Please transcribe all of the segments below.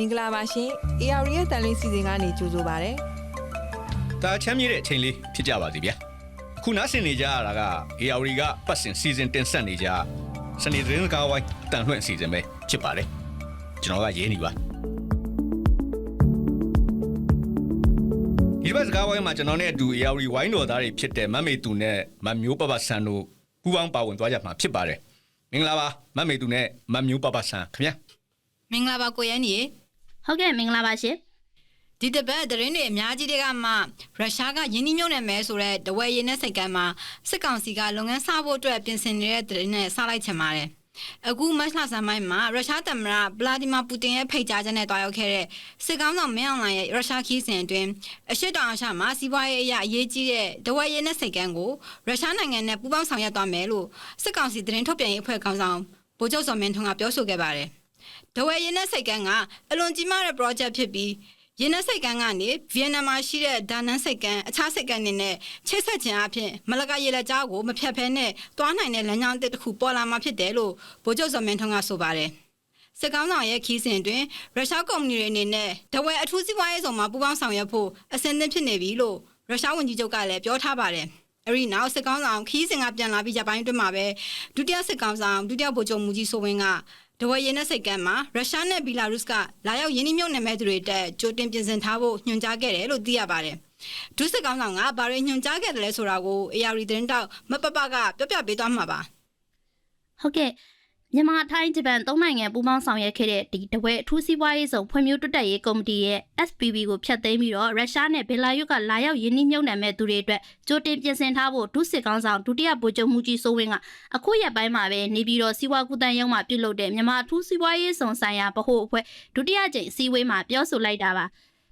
မင်္ဂလာပါရှင် AR ရဲ့တန်လေးစီစဉ်ကနေကြိုဆိုပါရစေဒါချမ်းမြေတဲ့အချိန်လေးဖြစ်ကြပါစီဗျာအခုနားဆင်နေကြရတာက AR ကပတ်စင်စီဇန်တင်ဆက်နေကြစနေသတင်းကားဝိုင်းတန်လွှင့်အစီအစဉ်ပဲဖြစ်ပါတယ်ကျွန်တော်ကရေးနေပါဒီဘက်စကားဝိုင်းမှာကျွန်တော်နဲ့အတူ AR ဝိုင်းတော်သားတွေဖြစ်တဲ့မတ်မေသူနဲ့မတ်မျိုးပပဆန်တို့ပူးပေါင်းပါဝင်သွားကြမှာဖြစ်ပါတယ်မင်္ဂလာပါမတ်မေသူနဲ့မတ်မျိုးပပဆန်ခင်ဗျာမင်္ဂလာပါကိုရန်ကြီး ဟုတ်ကဲ့မင်္ဂလာပါရှင်ဒီတစ်ပတ်သတင်းတွေအများကြီးတွေကမှရုရှားကယင်းနှိမ့်မြုပ်နေမယ်ဆိုတော့တဝယ်ရင်းနဲ့စိတ်ကမ်းမှာစစ်ကောင်စီကလုပ်ငန်းစဖို့အတွက်ပြင်ဆင်နေတဲ့သတင်းနဲ့စလိုက်ချင်ပါတယ်အခုမတ်လဆန်ပိုင်းမှာရုရှားသမ္မတဗလာဒီမာပူတင်ရဲ့ဖိတ်ကြားချက်နဲ့တွားရောက်ခဲ့တဲ့စစ်ကောင်ဆောင်မင်းအောင်လှိုင်ရဲ့ရုရှားခီးစဉ်အတွင်းအရှိတောင်အရှမှာစီးပွားရေးအရာအရေးကြီးတဲ့တဝယ်ရင်းနဲ့စိတ်ကမ်းကိုရုရှားနိုင်ငံနဲ့ပူးပေါင်းဆောင်ရွက်သွားမယ်လို့စစ်ကောင်စီသတင်းထုတ်ပြန်ရေးအဖွဲ့ခေါင်းဆောင်ဗိုလ်ချုပ်စော်မင်းထွန်းကပြောဆိုခဲ့ပါတယ် တဝယ်ရင်းနဲ့စိတ်ကမ်းကအလွန်ကြီးမားတဲ့ project ဖြစ်ပြီးရင်းနှစိတ်ကန်းကနေဗီယက်နမ်မှာရှိတဲ့ဒါနန်စိတ်ကန်းအခြားစိတ်ကန်းတွေနဲ့ချိတ်ဆက်ခြင်းအပြင်မလကရေလက်ကြားကိုမဖြတ်ဖဲနဲ့တွားနိုင်တဲ့လမ်းကြောင်းတစ်ခုပေါ်လာမှာဖြစ်တယ်လို့ဗိုလ်ချုပ်စော်မင်းထွန်းကဆိုပါတယ်စစ်ကောင်းဆောင်ရဲ့ခီးစဉ်တွင်ရုရှားကုမ္ပဏီတွေအနေနဲ့တဝဲအထူးစီးပွားရေးဆောင်မှာပူးပေါင်းဆောင်ရွက်ဖို့အဆင်သင့်ဖြစ်နေပြီလို့ရုရှားဝန်ကြီးချုပ်ကလည်းပြောထားပါတယ်အဲ့ဒီနောက်စစ်ကောင်းဆောင်ခီးစဉ်ကပြန်လာပြီးဂျပန်အတွင်းမှာပဲဒုတိယစစ်ကောင်းဆောင်ဒုတိယဗိုလ်ချုပ်မူကြီးစိုးဝင်းက ဒဝဲရင်းနဲ့စိတ်ကမ်းမှာရုရှားနဲ့ဘီလာရုစ်ကလာရောက်ရင်းနှီးမြှုပ်နှံမဲ့သူတွေတက်ကြိုတင်ပြင်ဆင်ထားဖို့ညွှန်ကြားခဲ့တယ်လို့သိရပါတယ်။ဒုစစ်ကောင်းဆောင်ကဘာတွေညွှန်ကြားခဲ့တယ်လဲဆိုတာကို AR သတင်းတောက်မပပကပြောပြပေးသွားမှာပါဟုတ်ကဲ့ မြန်မာထိုင်းဂျပန်သုံးနိုင်ငံပူးပေါင်းဆောင်ရွက်ခဲ့တဲ့ဒီတဝဲအထူးစီးပွားရေးဆောင်ဖွံ့ဖြိုးတိုးတက်ရေးကော်မတီရဲ့ SPB ကိုဖျက်သိမ်းပြီးတော့ရုရှားနဲ့ဘယ်လာရုစ်ကလာရောက်ယင်းနှိမ့်မြုပ်နှံမဲ့သူတွေအတွက်ကြိုတင်ပြင်ဆင်ထားဖို့ဒုစစ်ကောင်းဆောင်ဒုတိယဗိုလ်ချုပ်မှုကြီးစိုးဝင်းကအခုရက်ပိုင်းမှာပဲနေပြည်တော်စီးပွားကူတန်းရုံးမှာပြုလုပ်တဲ့မြန်မာအထူးစီးပွားရေးဆောင်ဆိုင်ရာဗဟိုအဖွဲ့ဒုတိယကြိမ်အစည်းအဝေးမှာပြောဆိုလိုက်တာပါ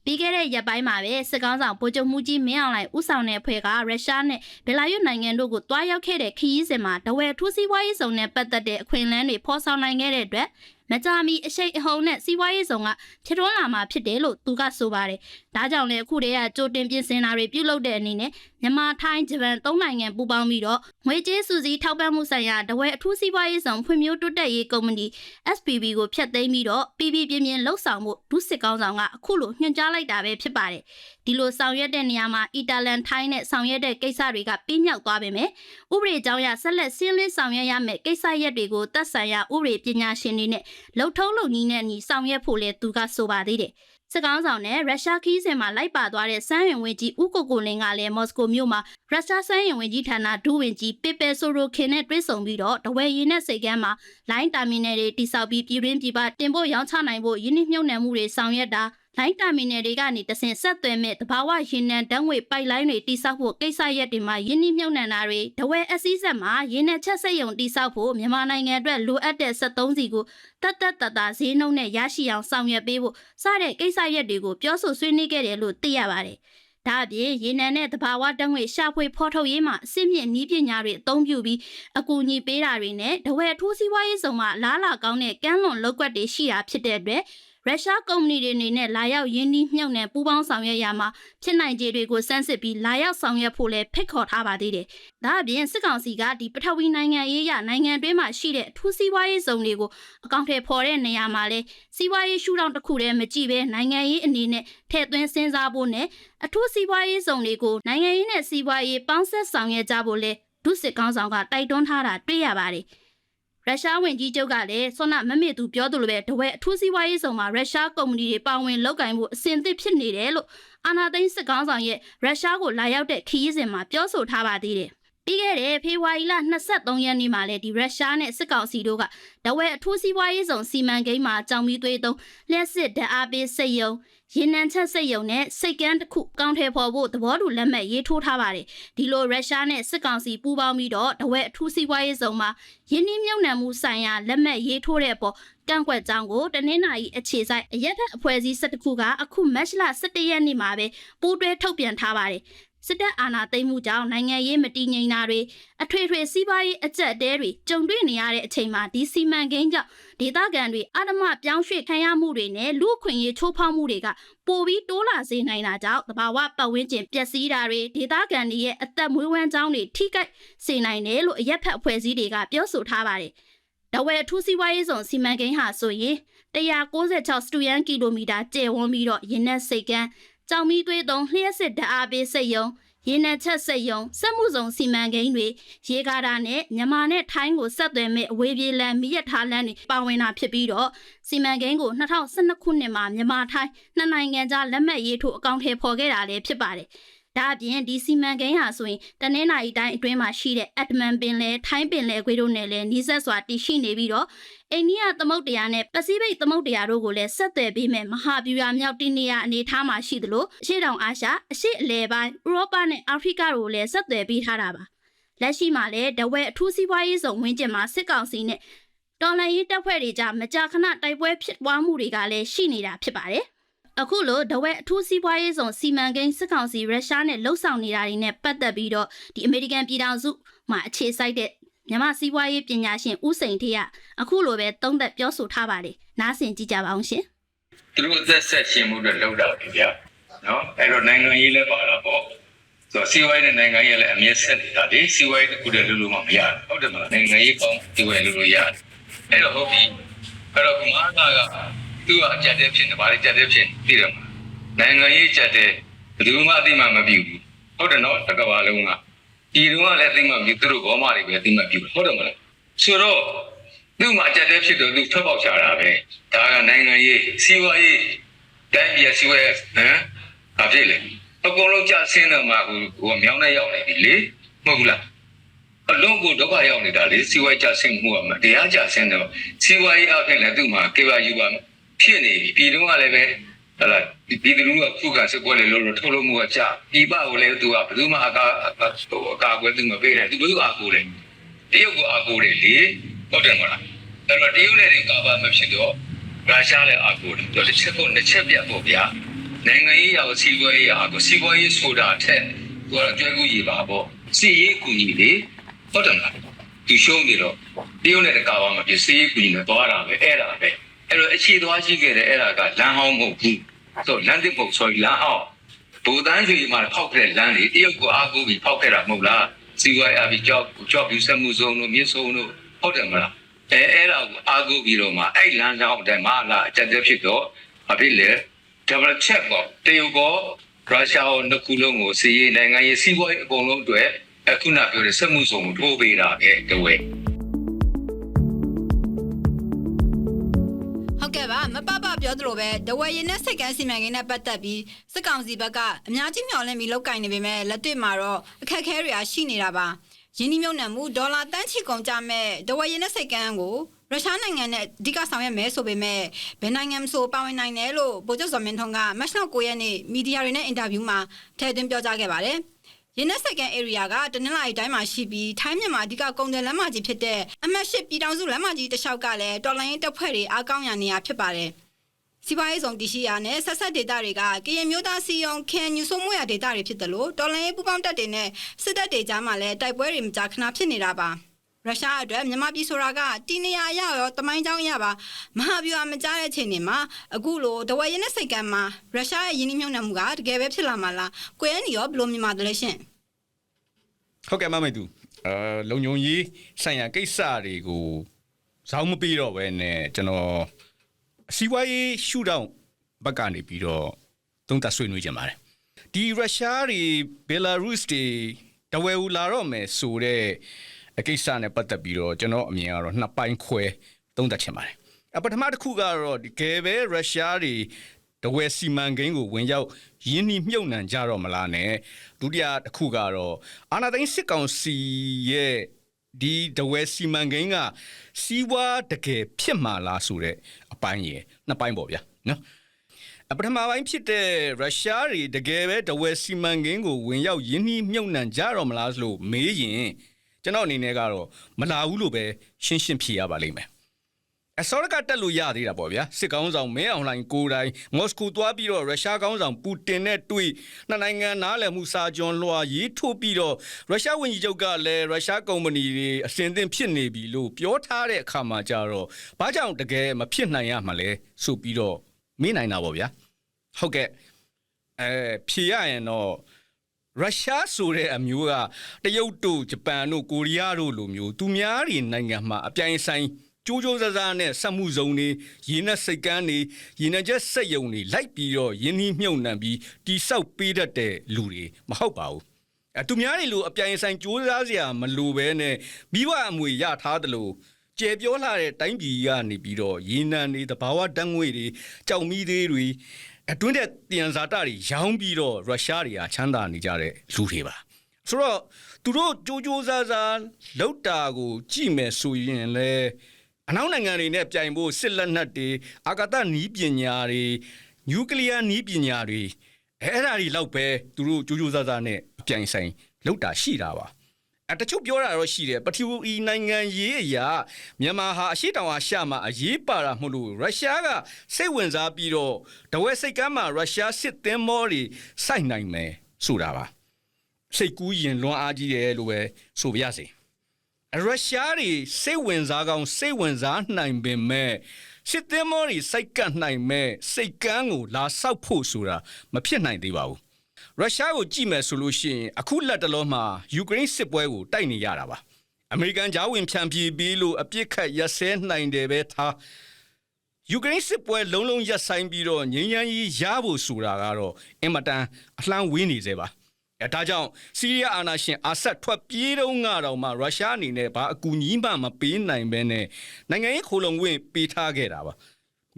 ပြီးခဲ့တဲ့ရက်ပိုင်းမှာပဲစစ်ကောင်းဆောင်ဗိုလ်ချုပ်မှုကြီးမင်းအောင်လှိုင်ဦးဆောင်တဲ့အဖွဲ့ကရုရှားနဲ့ဘယ်လာရုစ်နိုင်ငံတို့ကိုတွားရောက်ခဲ့တဲ့ခရီးစဉ်မှာတဝဲထူးစီးပွားရေးဆောင်နဲ့ပတ်သက်တဲ့အခွင့်အလမ်းတွေဖော်ဆောင်နိုင်ခဲ့တဲ့အတွက် မကြာမီအရှိန်အဟုန်နဲ့စီးပွားရေးဆောင်ကဖြစ်ထွန်းလာမှာဖြစ်တယ်လို့သူကဆိုပါတယ်။ဒါကြောင့်လည်းအခုတည်းကကြိုတင်ပြင်ဆင်တာတွေပြုလုပ်တဲ့အနေနဲ့မြန်မာထိုင်းဂျပန်သုံးနိုင်ငံပူးပေါင်းပြီးတော့ငွေကြေးစုစည်းထောက်ပံ့မှုဆိုင်ရာတဝဲအထူးစီးပွားရေးဆောင်ဖွံ့ဖြိုးတိုးတက်ရေးကုမ္ပဏီ SPB ကိုဖျက်သိမ်းပြီးတော့ပြည်ပြည်ပြင်းပြင်းလှုပ်ဆောင်မှုဒုစစ်ကောင်းဆောင်ကအခုလိုညွှန်ကြားလိုက်တာပဲဖြစ်ပါတယ်။ ဒီလိုဆောင်ရွက်တဲ့နေရာမှာအီတာလန်ထိုင်းနဲ့ဆောင်ရွက်တဲ့ကိစ္စတွေကပြီးမြောက်သွားပေမဲ့ဥပဒေကြောင်းအရဆက်လက်ဆင်းလင်းဆောင်ရွက်ရမယ့်ကိစ္စရပ်တွေကိုသက်ဆိုင်ရာဥပဒေပညာရှင်တွေနဲ့လှုပ်ထုံးလုပ်နည်းနဲ့အညီဆောင်ရွက်ဖို့လဲသူကဆိုပါသေးတယ်။စစ်ကောင်းဆောင်နဲ့ရုရှားခီးစင်မှာလိုက်ပါသွားတဲ့စမ်းရင်ဝင်ကြီးဦးကိုကိုလင်းကလည်းမော်စကိုမြို့မှာရုရှားစမ်းရင်ဝင်ကြီးဌာနဒုဝင်ကြီးပေပယ်ဆိုရိုခင်နဲ့တွေ့ဆုံပြီးတော့တဝဲရည်နဲ့စိတ်ကမ်းမှာလိုင်းတာမီနယ်တွေတိစောက်ပြီးပြည်တွင်းပြည်ပတင်ဖို့ရောင်းချနိုင်ဖို့ယင်းနှိမ့်မြုပ်နှံမှုတွေဆောင်ရွက်တာ လိုင်းတာမီနယ်တွေကနေတဆင်ဆက်သွယ်မဲ့တဘာဝရေနံတန်းငွေပိုက်လိုင်းတွေတိစောက်ဖို့ကိစ္စရပ်တွေမှာယင်းနှိမ့်မြုပ်နှံတာတွေတဝဲအစည်းဆက်မှာရေနံချက်စက်ရုံတိစောက်ဖို့မြန်မာနိုင်ငံအတွက်လိုအပ်တဲ့73စီကိုတတ်တတ်တတ်တာဈေးနှုန်းနဲ့ရရှိအောင်ဆောင်ရွက်ပေးဖို့စတဲ့ကိစ္စရပ်တွေကိုပြောဆိုဆွေးနွေးခဲ့တယ်လို့သိရပါတယ်။ဒါအပြင်ရေနံနဲ့တဘာဝတန်းငွေရှာဖွေဖော်ထုတ်ရေးမှာအစစ်မြင့်နည်းပညာတွေအသုံးပြုပြီးအကူအညီပေးတာတွေနဲ့တဝဲအထူးစီးပွားရေးဆောင်မှာလားလာကောင်းတဲ့ကမ်းလွန်လောက်ကွက်တွေရှိတာဖြစ်တဲ့အတွက် ရုရှားကုမ္ပဏီတွေအနေနဲ့လာရောက်ရင်းနှီးမြှုပ်နှံပူးပေါင်းဆောင်ရွက်ရမှာဖြစ်နိုင်ခြေတွေကိုစမ်းစစ်ပြီးလာရောက်ဆောင်ရွက်ဖို့လည်းဖိတ်ခေါ်ထားပါသေးတယ်။ဒါအပြင်စစ်ကောင်စီကဒီပထဝီနိုင်ငံရေးရနိုင်ငံတွင်းမှာရှိတဲ့အထူးစီးပွားရေးဇုံတွေကိုအကောင့်ထဲပေါ်တဲ့နေရာမှာလဲစီးပွားရေးရှုထောင့်တစ်ခုတည်းမကြည့်ပဲနိုင်ငံရေးအနေနဲ့ထည့်သွင်းစဉ်းစားဖို့နဲ့အထူးစီးပွားရေးဇုံတွေကိုနိုင်ငံရေးနဲ့စီးပွားရေးပေါင်းဆက်ဆောင်ရွက်ကြဖို့လဲဒုစစ်ကောင်းဆောင်ကတိုက်တွန်းထားတာတွေ့ရပါတယ်။ ရုရှားဝင်ကြီးချုပ်ကလည်းဆွမ်းနာမမေသူပြောသလိုပဲတဝဲအထူးစီးပွားရေးဆောင်မှာရုရှားကုမ္ပဏီတွေပါဝင်လုပ်ကိုင်ဖို့အဆင်သင့်ဖြစ်နေတယ်လို့အာနာသိန်းစစ်ကောင်းဆောင်ရဲ့ရုရှားကိုလာရောက်တဲ့ခရီးစဉ်မှာပြောဆိုထားပါသေးတယ်။ပြီးခဲ့တဲ့ဖေဖော်ဝါရီလ23ရက်နေ့မှာလည်းဒီရုရှားနဲ့စစ်ကောင်စီတို့ကတဝဲအထူးစီးပွားရေးဆောင်စီမံကိန်းမှာကြောင်ပြီးသွေးသုံးလျှက်စစ်ဓာတ်အားပေးစိတ်ယုံ ရေနံချက်စိတ်ယုံနဲ့စိတ်ကန်းတစ်ခုကောင်းထဲပေါ်ဖို့သဘောတူလက်မှတ်ရေးထိုးထားပါတယ်ဒီလိုရုရှားနဲ့စစ်ကောင်စီပူးပေါင်းပြီးတော့တဝဲအထူးစီးပွားရေးဆောင်မှာယင်းနှမြုံနှံမှုဆိုင်ရာလက်မှတ်ရေးထိုးတဲ့အပေါ်ကန့်ကွက်ကြောင်းကိုတနင်္လာရီအခြေဆိုင်အရက်ဖက်အဖွဲ့အစည်း၁၁ခုကအခုမတ်လ17ရက်နေ့မှာပဲပူးတွဲထုတ်ပြန်ထားပါတယ် စစ်တပ်အာဏာသိမ်းမှုကြောင့်နိုင်ငံရေးမတည်ငြိမ်တာတွေအထွေထွေစီးပွားရေးအကျက်တဲတွေကြုံတွေ့နေရတဲ့အချိန်မှာဒီစီမံကိန်းကြောင့်ဒေသခံတွေအာဓမပြောင်းရွှေ့ခံရမှုတွေနဲ့လူအခွင့်အရေးချိုးဖောက်မှုတွေကပိုပြီးတိုးလာစေနိုင်တာကြောင့်တဘာဝပတ်ဝန်းကျင်ပျက်စီးတာတွေဒေသခံတွေရဲ့အသက်မွေးဝမ်းကြောင်းတွေထိခိုက်စေနိုင်တယ်လို့အရက်ဖက်အဖွဲ့အစည်းတွေကပြောဆိုထားပါတယ်။တတဝဲအထူးစီးပွားရေးဆောင်စီမံကိန်းဟာဆိုရင်196စတူယန်ကီလိုမီတာကျယ်ဝန်းပြီးတော့ရင်းနှက်စိတ်ကန်း ကြောင်မီသွေးသုံးလျှက်စစ်ဓာတ်အားပေးစိတ်ယုံရင်းနှက်ချက်စိတ်ယုံစက်မှုဆောင်စီမံကိန်းတွေရေကာတာနဲ့မြန်မာနဲ့ထိုင်းကိုဆက်သွယ်မဲ့အဝေးပြေးလမ်းမိရထားလမ်းတွေပါဝင်တာဖြစ်ပြီးတော့စီမံကိန်းကို2012ခုနှစ်မှာမြန်မာထိုင်းနှစ်နိုင်ငံကြားလက်မှတ်ရေးထိုးအကောင့်ထဲပေါ်ခဲ့တာလည်းဖြစ်ပါတယ်။ ဒါအပြင်ဒီစီမံကိန်းဟာဆိုရင်တနင်္လာရီတိုင်းအတွင်းမှာရှိတဲ့အက်ဒမန်ပင်လယ်ထိုင်းပင်လယ်ခွေတို့နဲ့လည်းနှိစက်စွာတည်ရှိနေပြီးတော့အိန္ဒိယသမုဒ္ဒရာနဲ့ပစိဖိတ်သမုဒ္ဒရာတို့ကိုလည်းဆက်သွယ်ပေးမဲ့မဟာဗျူဟာမြောက်တနေရာအနေထားမှာရှိသလိုအရှေ့တောင်အာရှအရှေ့အလယ်ပိုင်းဥရောပနဲ့အာဖရိကတို့ကိုလည်းဆက်သွယ်ပေးထားတာပါလက်ရှိမှာလည်းဒဝဲအထူးစီးပွားရေးဆောင်ဝင်းကျင်မှာစစ်ကောင်စီနဲ့တော်လန်ရေးတပ်ဖွဲ့တွေကြားမကြာခဏတိုက်ပွဲဖြစ်ပွားမှုတွေကလည်းရှိနေတာဖြစ်ပါတယ် အခုလိုဒဝဲအထူးစီးပွားရေးဆောင်စီမံကိန်းစစ်ကောင်စီရုရှားနဲ့လှုပ်ဆောင်နေတာတွေနဲ့ပတ်သက်ပြီးတော့ဒီအမေရိကန်ပြည်ထောင်စုမှာအခြေစိုက်တဲ့မြန်မာစီးပွားရေးပညာရှင်ဦးစိန်ထေးကအခုလိုပဲသုံးသက်ပြောဆိုထားပါတယ်နားဆင်ကြည့်ကြပါအောင်ရှင်သူတို့အသက်ဆက်ရှင်မှုတွေလောက်တာပြီဗျာနော်အဲ့တော့နိုင်ငံရေးလည်းပါတာပေါ့ဆိုတော့စီဝိုင်းနဲ့နိုင်ငံရေးလည်းအမြဲဆက်နေတာဒီစီဝိုင်းတစ်ခုတည်းလုံးလုံးမမရဘူးဟုတ်တယ်မလားနိုင်ငံရေးကောင်းစီဝိုင်းလုံးလုံးရတယ်အဲ့တော့ဟုတ်ပြီအဲ့တော့ဒီမှာက သူကအကြက်တဲ့ဖြစ်နေပါလေကြက်တဲ့ဖြစ်သိတယ်မလားနိုင်ငံရေးကြက်တဲ့ဘယ်သူမှအသိမှမပြုဘူးဟုတ်တယ်နော်တကဘာလုံးကဒီတုန်းကလည်းအသိမှမပြုသူတို့ဘောမတွေပဲအသိမှပြုဟုတ်တယ်မလားဆိုတော့သူ့မှာအကြက်တဲ့ဖြစ်တော့သူထွက်ပေါက်ချတာပဲဒါကနိုင်ငံရေးစီးပွားရေးတိုင်းပြည်စီးပွားရေးဟမ်ဘာဖြစ်လဲအကုန်လုံးကြာဆင်းတော့မှဟိုဟိုမြောင်းနဲ့ရောက်နေပြီလေမဟုတ်ဘူးလားအလုံးကိုဒုက္ခရောက်နေတာလေစီးပွားရေးကြာဆင်းမှုကမတရားကြာဆင်းတော့စီးပွားရေးအဖြစ်လည်းသူ့မှာကေပါယူပါ ဖြစ်နေပြီပြည်တော့ကလည်းပဲဟလာဒီဒီလူကခုခံစစ်ပွဲလေလို့ထုတ်လို့မှုကကြာဒီပကိုလည်းသူကဘယ်သူမှအကာဟိုအကာကွယ်သူမပေးတယ်သူဘယ်သူအကူလဲတရုတ်ကအာကိုတယ်လေဟုတ်တယ်မလားအဲ့တော့တရုတ်နဲ့ဒီကာဘာမဖြစ်တော့ရုရှားလည်းအာကိုတယ်တော့တစ်ချက်ကိုနှစ်ချက်ပြတ်ပေါ့ဗျာနိုင်ငံရေးရာစီးပွားရေးရာကိုစီးပွားရေးဆိုတာထက်သူကကျွဲကူရပါပေါ့စီရေးကူညီလေဟုတ်တယ်မလားဒီရှုံးနေတော့တရုတ်နဲ့တကာဘာမဖြစ်စီရေးကူညီနေသွားတာပဲအဲ့ဒါပဲ အဲ့တော့အခြေသွားရှိခဲ့တဲ့အဲ့ဒါကလမ်းဟောင်းမဟုတ်ဘူးဆိုလမ်းတစ်ပုံဆိုလမ်းဟောင်းဘူတန်းစီမှာဖောက်ခဲ့တဲ့လမ်းလေတရုတ်ကအာကိုပြီးဖောက်ခဲ့တာမဟုတ်လားစီဝိုင်းအပြီးကြောက်ကြောက်ပြီးဆက်မှုစုံတို့မြစ်စုံတို့ဟုတ်တယ်မလားအဲအဲ့ဒါကိုအာကိုပြီးတော့မှအဲ့လမ်းကြောင်းအတိုင်းမလာအကြက်တက်ဖြစ်တော့အဖြစ်လေ double check ပေါ့တရုတ်ကရုရှားကိုနှစ်ခုလုံးကိုစီရေးနိုင်ငံရေးစီးပွားရေးအကုန်လုံးအတွက်အခုနပြောတဲ့ဆက်မှုစုံကိုထိုးပေးတာပဲတဝဲ မပပပြောသလိုပဲဒဝယ်ရင်နဲ့စိတ်ကန်းစီမံကိန်းနဲ့ပတ်သက်ပြီးစစ်ကောင်စီဘက်ကအများကြီးမျှော်လင့်ပြီးလောက်ကင်နေပေမဲ့လက်တွေ့မှာတော့အခက်အခဲတွေကရှိနေတာပါယင်းဒီမြုံနယ်မှုဒေါ်လာတန်းချီကုန်ကြမဲ့ဒဝယ်ရင်နဲ့စိတ်ကန်းကိုရုရှားနိုင်ငံနဲ့အဓိကဆောင်ရွက်မယ်ဆိုပေမဲ့ဘယ်နိုင်ငံမဆိုပါဝင်နိုင်တယ်လို့ဗိုလ်ချုပ်စောမင်းထွန်းကမတ်လ9ရက်နေ့မီဒီယာတွေနဲ့အင်တာဗျူးမှာထည့်သွင်းပြောကြားခဲ့ပါတယ် ရင်းနှက်စကန် area ကတနင်္လာရီတိုင်းမှာရှိပြီးထိုင်းမြန်မာအဓိကကုန်တယ်လမ်းမကြီးဖြစ်တဲ့အမှတ်၈ပြည်ထောင်စုလမ်းမကြီးတစ်လျှောက်ကလည်းတော်လိုင်းရင်တပ်ဖွဲ့တွေအားကောင်းရနေရဖြစ်ပါတယ်။စီးပွားရေးဆောင်တရှိရာနဲ့ဆက်ဆက်ဒေတာတွေကကရင်မျိုးသားစီယုံခင်ညူဆိုးမွေရဒေတာတွေဖြစ်တယ်လို့တော်လိုင်းရေးပူပေါင်းတပ်တွေနဲ့စစ်တပ်တွေကြားမှာလည်းတိုက်ပွဲတွေမကြာခဏဖြစ်နေတာပါ။ ရုရှားအတွက်မြန်မာပြည်ဆိုတာကတီနေရအရရောတမိုင်းချောင်းအရပါမဟာဗျူဟာမကြားတဲ့အချိန်တွေမှာအခုလိုဒဝဲရင်နဲ့စိတ်ကမ်းမှာရုရှားရဲ့ယင်းနှိမ့်မြုံနှံမှုကတကယ်ပဲဖြစ်လာမှာလား။ကိုယ်ရနေရောဘယ်လိုမြင်ပါသလဲရှင်။ဟုတ်ကဲ့မမေသူအဲလုံညုံကြီးဆိုင်ရာကိစ္စတွေကိုဇောင်းမပြီးတော့ပဲနဲ့ကျွန်တော်အစီးပွားရေးရှုထောင့်ဘက်ကနေပြီးတော့သုံးသပ်ဆွေးနွေးကြပါတယ်ဒီရုရှားတွေဘယ်လာရုစ်တွေတဝဲဦးလာတော့မယ်ဆိုတဲ့အ ကိစ္စနဲ့ပတ်သက်ပြီးတော့ကျွန်တော်အမြင်ကတော့နှစ်ပိုင်းခွဲသုံးသပ်ချင်ပါတယ်အပထမတစ်ခုကတော့ဒီကယ်ပဲရုရှားတွေတဝဲစီမံကိန်းကိုဝင်ရောက်ရင်းနှီးမြုပ်နှံကြတော့မလားနဲ့ဒုတိယတစ်ခုကတော့အာနာသိန်းစစ်ကောင်စီရဲ့ဒီတဝဲစီမံကိန်းကစီးပွားတကယ်ဖြစ်မှာလားဆိုတဲ့အပိုင်းရယ်နှစ်ပိုင်းပေါ့ဗျာနော်အပထမပိုင်းဖြစ်တဲ့ရုရှားတွေတကယ်ပဲတဝဲစီမံကိန်းကိုဝင်ရောက်ရင်းနှီးမြုပ်နှံကြတော့မလားလို့မေးရင် ကျွန်တော်အနေနဲ့ကတော့မလာဘူးလို့ပဲရှင်းရှင်းဖြေရပါလိမ့်မယ်အစောရကတက်လို့ရသေးတာပေါ့ဗျာစစ်ကောင်းဆောင်မင်းအောင်လှိုင်ကိုယ်တိုင်မော်စကိုသွားပြီးတော့ရုရှားကောင်းဆောင်ပူတင်နဲ့တွေ့နှစ်နိုင်ငံနားလည်မှုစာကြွန်လွှာရေးထိုးပြီးတော့ရုရှားဝန်ကြီးချုပ်ကလည်းရုရှားကုမ္ပဏီတွေအစင်သင့်ဖြစ်နေပြီလို့ပြောထားတဲ့အခါမှာကြတော့ဘာကြောင့်တကယ်မဖြစ်နိုင်ရမှာလဲဆိုပြီးတော့မေးနိုင်တာပေါ့ဗျာဟုတ်ကဲ့အဲဖြေရရင်တော့ ရုရှားဆိုတဲ့အမျိုးကတရုတ်တို့ဂျပန်တို့ကိုရီးယားတို့လိုမျိုးသူများတွေနိုင်ငံမှာအပြိုင်ဆိုင်ကြိုးကြိုးစားစားနဲ့စက်မှုစုံတွေရင်းနဲ့စိတ်ကန်းတွေရင်းနဲ့ချက်စက်ယုံတွေလိုက်ပြီးတော့ရင်းနှီးမြုပ်နှံပြီးတိဆောက်ပေးတတ်တဲ့လူတွေမဟုတ်ပါဘူးအတူများတွေလိုအပြိုင်ဆိုင်ကြိုးစားစရာမလိုပဲနဲ့မိဘအမွေရထားတယ်လို့ကျေပြောလာတဲ့တိုင်းပြည်ကနေပြီးတော့ရင်းနှံတွေတဘာဝတန်းငွေတွေကြောက်မီးသေးတွေ အတွင်းတဲ့တန်ဇာတာတွေရောင်းပြီးတော့ရုရှားတွေကချမ်းသာနေကြတဲ့လူတွေပါဆိုတော့သူတို့ကြိုးကြိုးစားစားလောက်တာကိုကြည့်မယ်ဆိုရင်လေအနောက်နိုင်ငံတွေနဲ့ပြိုင်ဖို့စစ်လက်နက်တွေအာကာသနီးပညာတွေနျူကလ িয়ার နီးပညာတွေအဲ့ဒါတွေလောက်ပဲသူတို့ကြိုးကြိုးစားစားနဲ့ပြိုင်ဆိုင်လောက်တာရှိတာပါအ တချို့ပြောတာတော့ရှိတယ်ပထဝီနိုင်ငံရေးအရာမြန်မာဟာအရှိတောင်အာရှမှာအရေးပါတာမဟုတ်လို့ရုရှားကစိတ်ဝင်စားပြီးတော့တဝဲစိတ်ကမ်းမှာရုရှားစစ်သင်းမောတွေစိုက်နိုင်မယ်ဆိုတာပါစိတ်ကူးရင်လွန်အားကြီးတယ်လို့ပဲဆိုပြရစီရုရှားတွေစိတ်ဝင်စားကောင်းစိတ်ဝင်စားနိုင်ပေမဲ့စစ်သင်းမောတွေစိုက်ကတ်နိုင်မဲ့စိတ်ကမ်းကိုလာဆောက်ဖို့ဆိုတာမဖြစ်နိုင်သေးပါဘူး ရုရှားကိုကြည့်မယ်ဆိုလို့ရှိရင်အခုလက်တလုံးမှာယူကရိန်းစစ်ပွဲကိုတိုက်နေရတာပါအမေရိကန်ဂျားဝင်ဖြန့်ပြေးပြီးလို့အပြစ်ခတ်ရက်စဲနိုင်တယ်ပဲထားယူကရိန်းစစ်ပွဲလုံးလုံးရပ်ဆိုင်ပြီးတော့ငြိမ်းချမ်းရေးရဖို့ဆိုတာကတော့အင်မတန်အလှမ်းဝေးနေသေးပါအဲဒါကြောင့်စီးရီးယားအာဏာရှင်အာဆတ်ထွက်ပြေးတော့ငါတော့မှရုရှားအနေနဲ့ဘာအကူအညီမှမပေးနိုင်ဘဲနဲ့နိုင်ငံရေးခိုလုံဝင်ပေးထားခဲ့တာပါ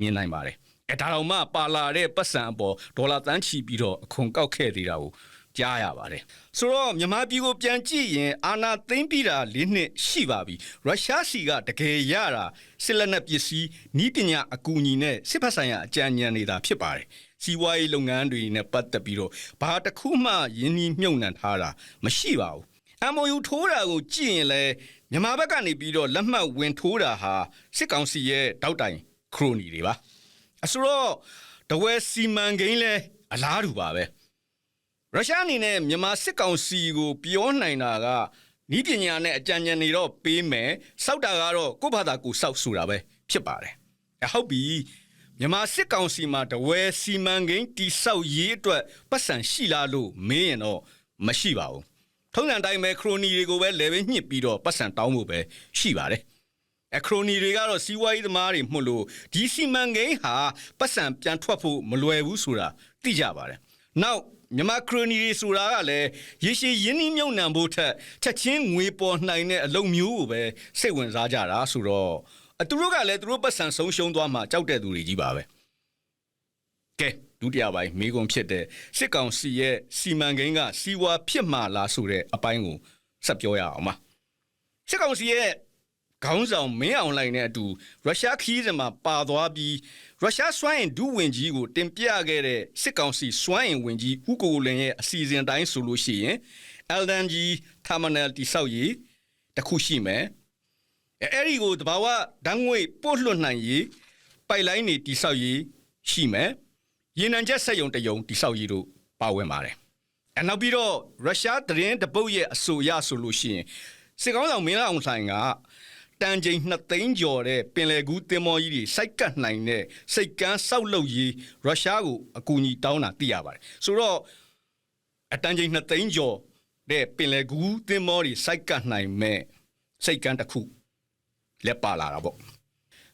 မြင်နိုင်ပါတယ် အဲဒါတော့မှပါလာတဲ့ပတ်စံအပေါ်ဒေါ်လာတန်းချီပြီးတော့အခွန်ကောက်ခဲ့သေးတာကိုကြားရပါတယ်ဆိုတော့မြန်မာပြည်ကိုပြန်ကြည့်ရင်အာနာသိမ့်ပြီးတာ၄နှစ်ရှိပါပြီရုရှားစီကတကယ်ရတာစစ်လက်နက်ပစ္စည်းနီးပညာအကူအညီနဲ့စစ်ဖက်ဆိုင်ရာအကြံဉာဏ်နေတာဖြစ်ပါတယ်စီးပွားရေးလုပ်ငန်းတွေနဲ့ပတ်သက်ပြီးတော့ဘာတစ်ခုမှယင်းနှီးမြုပ်နှံထားတာမရှိပါဘူး MOU ထိုးတာကိုကြည့်ရင်လည်းမြန်မာဘက်ကနေပြီးတော့လက်မှတ်ဝင်ထိုးတာဟာစစ်ကောင်စီရဲ့တောက်တိုင်ခရိုနီတွေပါ အဆိုတော့တဝဲစီမံကိန်းလဲအလားတူပါပဲရုရှားအနေနဲ့မြန်မာစစ်ကောင်စီကိုပြောနိုင်တာကဤပညာနဲ့အကြံဉာဏ်တွေတော့ပေးမယ်စောက်တာကတော့ကိုယ့်ဘာသာကိုယ်စောက်ဆိုတာပဲဖြစ်ပါတယ်အဟုတ်ပြီမြန်မာစစ်ကောင်စီမှာတဝဲစီမံကိန်းတိဆောက်ရေးအတွက်ပတ်စံရှိလားလို့မေးရင်တော့မရှိပါဘူးထုံးစံတိုင်းပဲခရိုနီတွေကိုပဲ level ညှစ်ပြီးတော့ပတ်စံတောင်းဖို့ပဲရှိပါတယ် အခရိုနီတွေကတော့စီးပွားရေးသမားတွေမှုလို့ဒီစီမံကိန်းဟာပတ်စံပြန်ထွက်ဖို့မလွယ်ဘူးဆိုတာသိကြပါတယ်နောက်မြန်မာခရိုနီတွေဆိုတာကလည်းရေရှည်ရင်းနှီးမြုပ်နှံဖို့ထက်ချက်ချင်းငွေပေါ်နိုင်တဲ့အလုပ်မျိုးကိုပဲစိတ်ဝင်စားကြတာဆိုတော့အသူတို့ကလည်းသူတို့ပတ်စံဆုံးရှုံးသွားမှကြောက်တဲ့သူတွေကြီးပါပဲကဲဒုတိယပိုင်းမိကုံဖြစ်တဲ့စစ်ကောင်စီရဲ့စီမံကိန်းကစီဝါဖြစ်မှလားဆိုတဲ့အပိုင်းကိုဆက်ပြောရအောင်ပါစစ်ကောင်စီရဲ့ ခေါင်းဆောင်မင်းအောင်လှိုင်နဲ့အတူရုရှားခီးစမှာပါသွားပြီးရုရှားစွမ်းအင်ဒုဝင်ကြီးကိုတင်ပြခဲ့တဲ့စစ်ကောင်စီစွမ်းအင်ဝင်ကြီးဦးကိုကိုလင်ရဲ့အစီအစဉ်တိုင်းဆိုလို့ရှိရင် LNG terminal တိဆောက်ရေးတစ်ခုရှိမယ်အဲအဲ့ဒီကိုတဘာဝဓာတ်ငွေပို့လွှတ်နိုင်ရေးပိုက်လိုင်းတွေတိဆောက်ရေးရှိမယ်ရေနံချက်ဆက်ယုံတယုံတိဆောက်ရေးတို့ပါဝင်ပါတယ်အဲနောက်ပြီးတော့ရုရှားသတင်းတပုတ်ရဲ့အဆိုအရဆိုလို့ရှိရင်စစ်ကောင်းဆောင်မင်းလာအောင်ဆိုင်က တန်ချိန်2သိန်းကျော်တဲ့ပင်လယ်ကူးတင်မောကြီးတွေစိုက်ကတ်နိုင်တဲ့စိတ်ကန်းစောက်လုပ်ရေးရုရှားကိုအကူအညီတောင်းတာသိရပါတယ်ဆိုတော့အတန်ချိန်2သိန်းကျော်တဲ့ပင်လယ်ကူးတင်မောတွေစိုက်ကတ်နိုင်မဲ့စိတ်ကန်းတစ်ခုလက်ပါလာတာပေါ့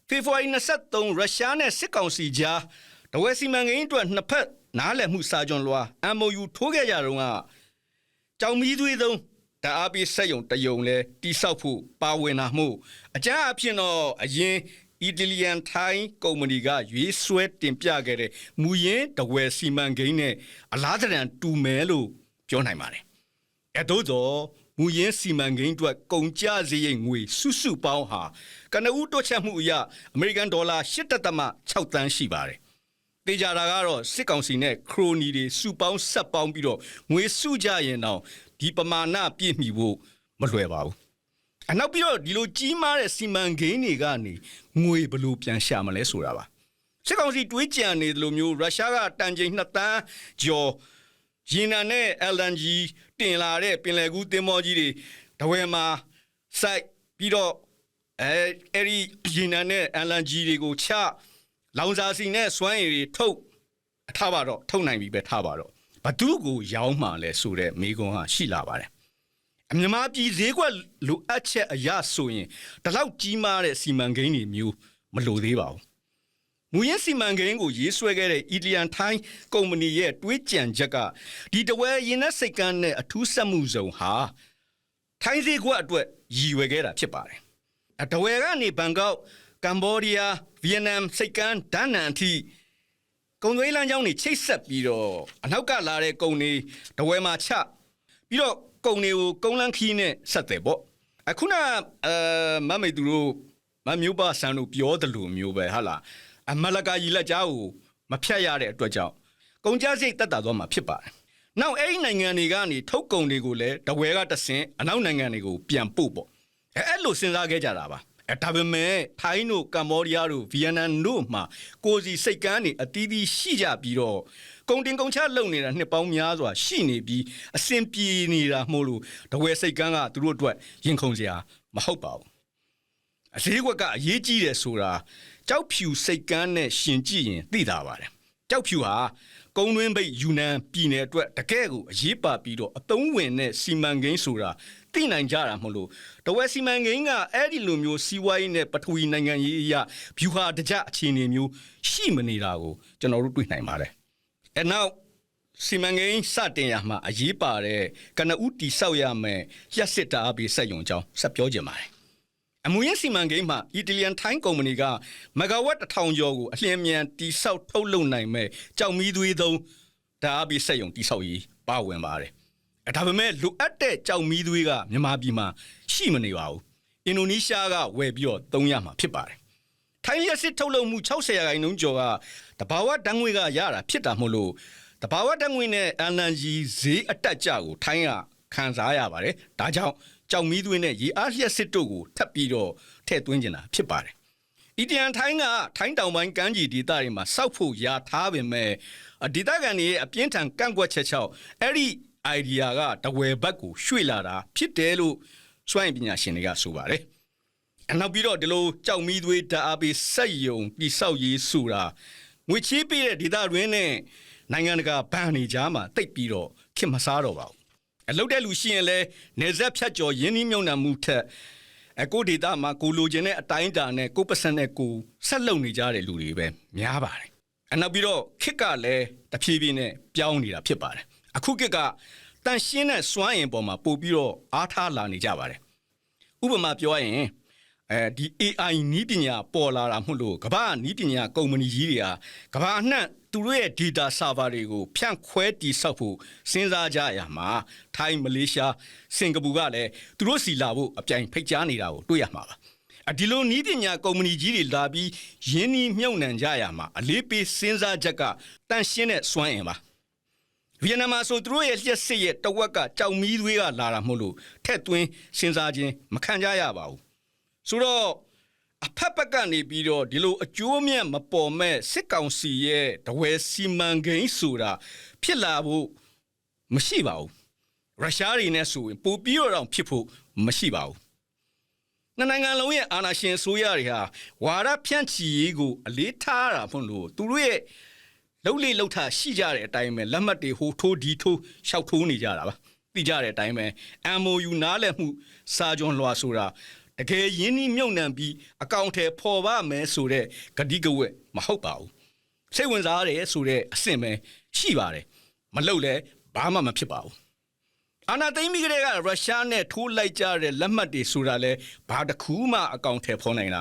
ဖေဖော်ဝါရီ23ရုရှားနဲ့စစ်ကောင်စီကြားတဝဲစီမံကိန်းအတွက်နှစ်ဖက်နားလည်မှုစာချုပ်လွှာ MOU ထိုးခဲ့ကြတော့ကကြောင်မီးသွေးသုံး တအားပြီးစက်ယုံတယုံလဲတိဆောက်ဖို့ပါဝင်တာမှုအကြမ်းအဖြစ်တော့အရင်အီတလီယန်ထိုင်းကုမ္ပဏီကရွေးဆွဲတင်ပြခဲ့တဲ့မူရင်းတဝဲစီမံကိန်းနဲ့အလားတန်တူမဲလို့ပြောနိုင်ပါတယ်အဲတို့တော့မူရင်းစီမံကိန်းအတွက်ကုန်ကျစရိတ်ငွေစုစုပေါင်းဟာကနဦးတွက်ချက်မှုအရအမေရိကန်ဒေါ်လာ8.6တန်းရှိပါတယ်။တေချာတာကတော့စစ်ကောင်စီနဲ့ခရိုနီတွေစုပေါင်းဆက်ပေါင်းပြီးတော့ငွေစုကြရင်တော့ ဒီပမာဏပြည့်မီဖို့မလွယ်ပါဘူး။အနောက်ပြီးတော့ဒီလိုကြီးမားတဲ့စီမံကိန်းတွေကနေငွေဘယ်လိုပြန်ရှာမလဲဆိုတာပါ။စစ်ကောင်စီတွေးကြံနေတယ်လို့မျိုးရုရှားကတန်ချိန်2တန်းကျော်ရင်နံနဲ့ LNG တင်လာတဲ့ပင်လယ်ကူးတင်မောကြီးတွေတဝဲမှာစိုက်ပြီးတော့အဲအဲ့ဒီရင်နံနဲ့ LNG တွေကိုချလောင်စာစီနဲ့စွမ်းရည်တွေထုတ်အထားပါတော့ထုတ်နိုင်ပြီပဲထားပါတော့ ဘသူကိုရောင်းမှလဲဆိုတဲ့မိကွန်းဟာရှိလာပါတယ်အမြမပြည်ဈေးကွက်လိုအပ်ချက်အရဆိုရင်ဒီလောက်ကြီးမားတဲ့စီမံကိန်းတွေမျိုးမလိုသေးပါဘူးမူရင်းစီမံကိန်းကိုရေးဆွဲခဲ့တဲ့အီတလီယန်ထိုင်းကုမ္ပဏီရဲ့တွေးကြံချက်ကဒီတဝဲရင်းနဲ့စိတ်ကန်းနဲ့အထူးဆက်မှုစုံဟာထိုင်းဈေးကွက်အတွက်ရည်ရွယ်ခဲ့တာဖြစ်ပါတယ်အတဝဲကနေဘန်ကောက်ကမ်ဘောဒီးယားဗီယက်နမ်စိတ်ကန်းဒန်နန်အထိ ကုံသွေးလမ်းကြောင်းတွေချိတ်ဆက်ပြီးတော့အနောက်ကလာတဲ့ကုံတွေတဝဲမှာချပြီးတော့ကုံတွေကိုကုန်းလန်းခီးနဲ့ဆက်တယ်ပေါ့အခုနအဲမမေသူတို့မမျိုးပါဆန်တို့ပြောတယ်လို့မျိုးပဲဟာလားအမလကာကြီးလက်ကြားကိုမဖြတ်ရတဲ့အတွက်ကြောင့်ကုံကြစိတ်တက်တာသွားမှာဖြစ်ပါတယ်နောက်အဲ့ဒီနိုင်ငံတွေကနေထုတ်ကုံတွေကိုလည်းတဝဲကတဆင်အနောက်နိုင်ငံတွေကိုပြန်ပို့ပေါ့အဲအဲ့လိုစဉ်းစားခဲ့ကြတာပါ အဲဒါပေမဲ့ထိုင်းတို့ကမ္ဘောဒီးယားတို့ဗီယက်နမ်တို့မှာကိုစီစိတ်ကန်းတွေအတီးတီးရှိကြပြီးတော့ကုံတင်ကုံချလုံနေတာနှစ်ပေါင်းများစွာရှိနေပြီးအစင်ပြေနေတာမို့လို့တဝဲစိတ်ကန်းကသူတို့အတွက်ရင်ခုန်စရာမဟုတ်ပါဘူးအစည်းအဝက်ကအရေးကြီးတယ်ဆိုတာကြောက်ဖြူစိတ်ကန်းနဲ့ရှင်ကြည့်ရင်သိတာပါတယ်ကြောက်ဖြူဟာကုန်းတွင်းပိတ်ယူနန်ပြည်နယ်အတွက်တကယ်ကိုအရေးပါပြီးတော့အသုံးဝင်တဲ့စီမံကိန်းဆိုတာ သိနိုင်ကြတာမဟုတ်လို့တဝက်စီမံကိန်းကအဲ့ဒီလိုမျိုးစီးပွားရေးနဲ့ပထဝီနိုင်ငံရေးအရာဖြူဟာတကြအခြေအနေမျိုးရှိမနေတာကိုကျွန်တော်တို့တွေ့နိုင်ပါတယ်။အဲနောက်စီမံကိန်းစတင်ရမှာအရေးပါတဲ့ကနဦးတိဆောက်ရမယ်လျှက်စစ်တာအပိစက်ယုံကြောင်းဆက်ပြောကြပါတယ်။အမူရင်းစီမံကိန်းမှာအီတလီယန်ထိုင်းကုမ္ပဏီကမဂါဝတ်တစ်ထောင်ကျော်ကိုအလျင်အမြန်တိဆောက်ထုတ်လုပ်နိုင်မဲ့ကြောက်မီးသွေးသုံးဓာတ်အပိစက်ယုံတိဆောက်ရေးပါဝင်ပါတယ်။အဲ ဒါပေမဲ့လိုအပ်တဲ့ကြောက်မီးသွေးကမြန်မာပြည်မှာရှိမနေပါဘူး။အင်ဒိုနီးရှားကဝယ်ပြီးတော့သုံးရမှာဖြစ်ပါတယ်။ထိုင်းရက်စစ်ထုတ်လုပ်မှု60ရာခိုင်နှုန်းကျော်ကတဘာဝတန်းငွေကရတာဖြစ်တာမို့လို့တဘာဝတန်းငွေနဲ့အန်လန်ဂျီဈေးအတက်ကြကိုထိုင်းကခံစားရပါတယ်။ဒါကြောင့်ကြောင်မီးသွင်းနဲ့ရေအားလျက်စစ်တို့ကိုထပ်ပြီးတော့ထည့်သွင်းနေတာဖြစ်ပါတယ်။အီတလီယန်ထိုင်းကထိုင်းတောင်ပိုင်းကမ်းခြေဒေသတွေမှာစောက်ဖို့ယာထားပေမဲ့အဒေသခံတွေရဲ့အပြင်းထန်ကန့်ကွက်ချက်ချောက်အဲ့ဒီ idea ကတဝယ်ဘက်ကိုရွှေ့လာတာဖြစ်တယ်လို့စွမ်းအင်ပညာရှင်တွေကဆိုပါတယ်။အနောက်ပြီးတော့ဒီလိုကြောက်မီးသွေးဓာတ်အားပေးစက်ယုံတိဆောက်ရေးဆိုတာငွေချေးပေးတဲ့ဒေတာတွင်းနဲ့နိုင်ငံတကာဘဏ်တွေကြားမှာတိတ်ပြီးတော့ခင်မစားတော့ပါဘူးအလုပ်တဲ့လူရှိရင်လဲနေဆက်ဖြတ်ကျော်ရင်းနှီးမြုံနှံမှုထက်အကိုဒေတာမှာကိုလိုချင်တဲ့အတိုင်းအတာနဲ့ကိုပတ်စံနဲ့ကိုဆက်လုံနေကြတဲ့လူတွေပဲများပါတယ်အနောက်ပြီးတော့ခစ်ကလည်းတဖြည်းဖြည်းနဲ့ပြောင်းနေတာဖြစ်ပါတယ် အခုခစ်ကတန်ရှင်းတဲ့စွမ်းအင်ပေါ်မှာပို့ပြီးတော့အားထားလာနေကြပါတယ်ဥပမာပြောရရင်အဲဒီ AI နီးပညာပေါ်လာတာမဟုတ်လို့ကမ္ဘာနီးပညာကုမ္ပဏီကြီးတွေကကမ္ဘာအနှံ့သူတို့ရဲ့ data server တွေကိုဖြန့်ခွဲတိစောက်ဖို့စဉ်းစားကြရမှာထိုင်းမလေးရှားစင်ကာပူကလည်းသူတို့စီလာဖို့အပြိုင်ဖိတ်ကြားနေတာကိုတွေ့ရမှာပါအဒီလိုနီးပညာကုမ္ပဏီကြီးတွေလာပြီးယင်းနှီးမြုပ်နှံကြရမှာအလေးပေးစဉ်းစားချက်ကတန်ရှင်းတဲ့စွမ်းအင်ပါ ဗီယက်နမ်မှာဆိုသူတို့ရဲ့လျှက်စစ်ရဲ့တဝက်ကကြောင်မီးသွေးကလာတာမဟုတ်လို့ထက်သွင်းစဉ်းစားခြင်းမခံကြရပါဘူးဆိုတော့အဖက်ဖက်ကနေပြီးတော့ဒီလိုအကျိုးမြတ်မပေါ်မဲ့စစ်ကောင်စီရဲ့တဝဲစီမံကိန်းဆိုတာဖြစ်လာဖို့မရှိပါဘူးရုရှားတွေနဲ့ဆိုရင်ပိုပြီးတော့ဖြစ်ဖို့မရှိပါဘူးနှစ်နိုင်ငံလုံးရဲ့အာဏာရှင်အစိုးရတွေဟာဝါရဖြန့်ချီရေးကိုအလေးထားတာဖွင့်လို့သူတို့ရဲ့ လှုပ်လေလှုပ်ထရှိကြတဲ့အတိုင်းပဲလက်မှတ်တွေဟိုထိုးဒီထိုးရှောက်ထိုးနေကြတာပါသိကြတဲ့အတိုင်းပဲ MOU နားလည်မှုစာကြွန်လွှာဆိုတာတကယ်ရင်းနှီးမြုပ်နှံပြီးအကောင့်ထဲပေါ်ပါမယ်ဆိုတဲ့ဂတိကဝက်မဟုတ်ပါဘူးစိတ်ဝင်စားရတယ်ဆိုတဲ့အဆင့်ပဲရှိပါတယ်မလှုပ်လဲဘာမှမဖြစ်ပါဘူးအာနာသိမ့်မိကလေးကရုရှားနဲ့ထိုးလိုက်ကြတဲ့လက်မှတ်တွေဆိုတာလဲဘာတစ်ခုမှအကောင့်ထဲဖော်နိုင်တာ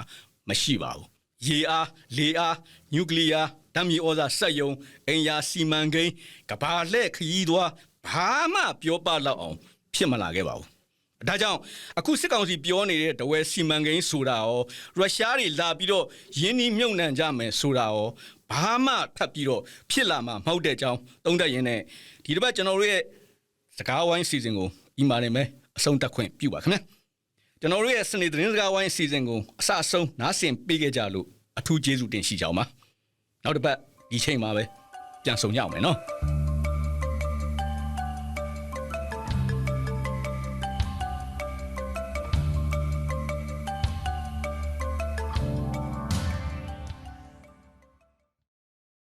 မရှိပါဘူး။ရေအား၊လေအား၊နျူကလ িয়ার ဓာတ်မြေဩဇာစက်ယုံအင်ယာစီမံကိန်းကဘာလှဲ့ခရီးသွားဘာမှပြောပလောက်အောင် ဖြစ်မလာခဲ့ပါဘူး။ဒါကြောင့်အခုစစ်ကောင်စီပြောနေတဲ့တဝဲစီမံကိန်းဆိုတာရောရုရှားတွေလာပြီးတော့ယင်းနှီးမြုပ်နှံကြမယ်ဆိုတာရောဘာမှထပ်ပြီးတော့ဖြစ်လာမှာမဟုတ်တဲ့အကြောင်းသုံးသပ်ရင်းနဲ့ဒီတစ်ပတ်ကျွန်တော်တို့ရဲ့စကားဝိုင်းစီစဉ်ကိုဤမှာနေမယ်အဆုံးသတ်ခွင့်ပြုပါခင်ဗျာကျွန်တော်တို့ရဲ့စနေသတင်းစကားဝိုင်းစီစဉ်ကိုအစအဆုံးနားဆင်ပေးခဲ့ကြလို့အထူးကျေးဇူးတင်ရှိကြအောင်ပါ နောက်တစ်ပတ်ဒီချိန်မှာပဲပြန်ဆောင်ကြအောင်မယ်နော်